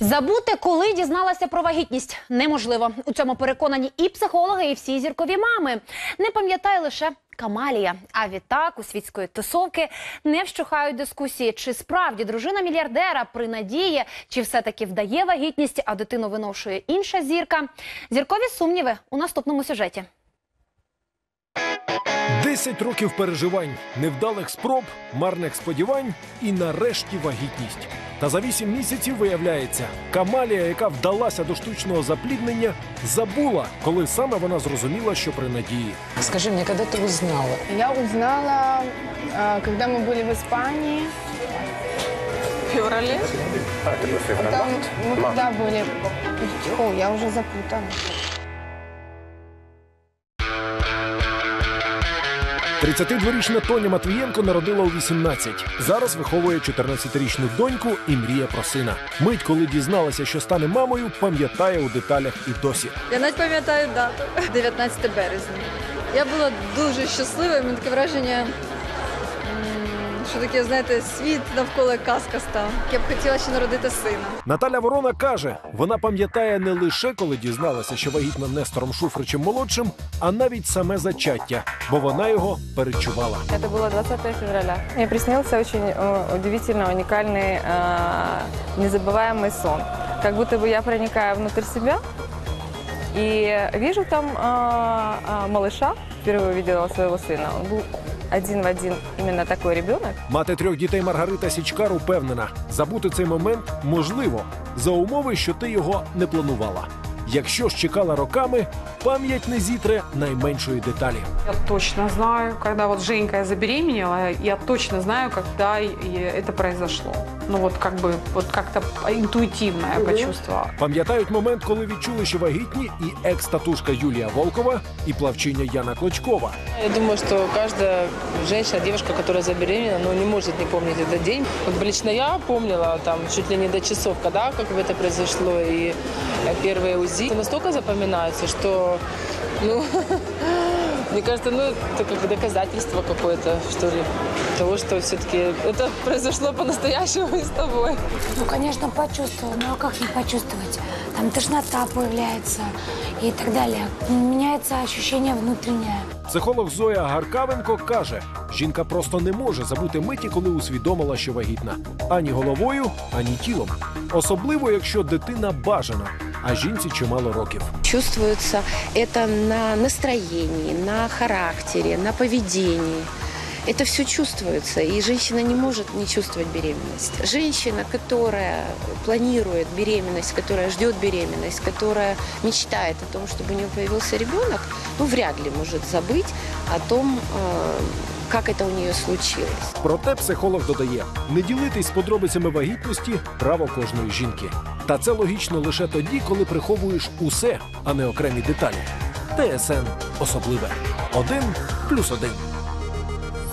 Забути, коли дізналася про вагітність, неможливо. У цьому переконані і психологи, і всі зіркові мами. Не пам'ятає лише Камалія. А відтак у світської тусовки не вщухають дискусії, чи справді дружина мільярдера при надії, чи все-таки вдає вагітність, а дитину виношує інша зірка. Зіркові сумніви у наступному сюжеті. Десять років переживань, невдалих спроб, марних сподівань і нарешті вагітність. Та за вісім місяців виявляється, Камалія, яка вдалася до штучного запліднення, забула, коли саме вона зрозуміла, що при надії. Скажи мне, когда ты узнала? Я узнала, а, когда мы были в Испании. В феврале? Там мы когда были... О, я уже запутала. 32-річна Тоня Матвієнко народила у 18. Зараз виховує 14-річну доньку і мріє про сина. Мить, коли дізналася, що стане мамою, пам'ятає у деталях і досі. Я навіть пам'ятаю дату 19 березня. Я була дуже щаслива, мені таке враження, що таке, знаєте, світ навколо казка став. Я б хотіла ще народити сина. Наталя Ворона каже, вона пам'ятає не лише коли дізналася, що вагітна Нестором Шуфричем молодшим, а навіть саме зачаття, бо вона його перечувала. Это было 20 февраля. Мне приснился очень э, удивительно уникальный, э, незабываемый сон. Как будто бы я проникаю внутрь себя и вижу там э, э, малыша. Впервые увидела своего сына. Он был один в один именно такой ребенок. Мати трьох дітей Маргарита Січкар упевнена, забути цей момент можливо за умови, що ти його не планувала. Якщо ж чекала роками, пам'ять не зітре найменшої деталі. Я точно знаю, коли от Женька забеременела, я точно знаю, коли це это произошло Ну вот как бы, вот как-то интуитивно я почувствовала. Пам'ятають момент, коли відчули, що вагітні, і екс-татушка Юлія Волкова, і плавчиня Яна Клочкова. Я думаю, что каждая женщина, девушка, которая забеременела, ну, не может не помнить этот день. Как бы лично я помнила там чуть ли не до часов, когда как бы это произошло, и э, первые УЗИ. Это настолько запоминается, что, ну, мне кажется, ну, это как бы доказательство какое-то, что ли, того, что все-таки это произошло по-настоящему и с тобой. Ну, конечно, почувствовала. Ну, а как не почувствовать? Там тошнота появляется и так далее. Меняется ощущение внутреннее. Психолог Зоя Гаркавенко каже, жінка просто не може забути миті, коли усвідомила, що вагітна ані головою, ані тілом. Особливо, якщо дитина бажана, а жінці чимало років. Чувствуется это на настроении, на характере, на поведении. Это все чувствуется, и женщина не может не чувствовать беременность. Женщина, которая планирует беременность, которая ждет беременность, которая мечтает о том, чтобы у нее появился ребенок, ну, вряд ли может забыть о том, э, це у неї случилось. Проте психолог додає: не ділитись подробицями вагітності право кожної жінки. Та це логічно лише тоді, коли приховуєш усе, а не окремі деталі. ТСН особливе. Один плюс один.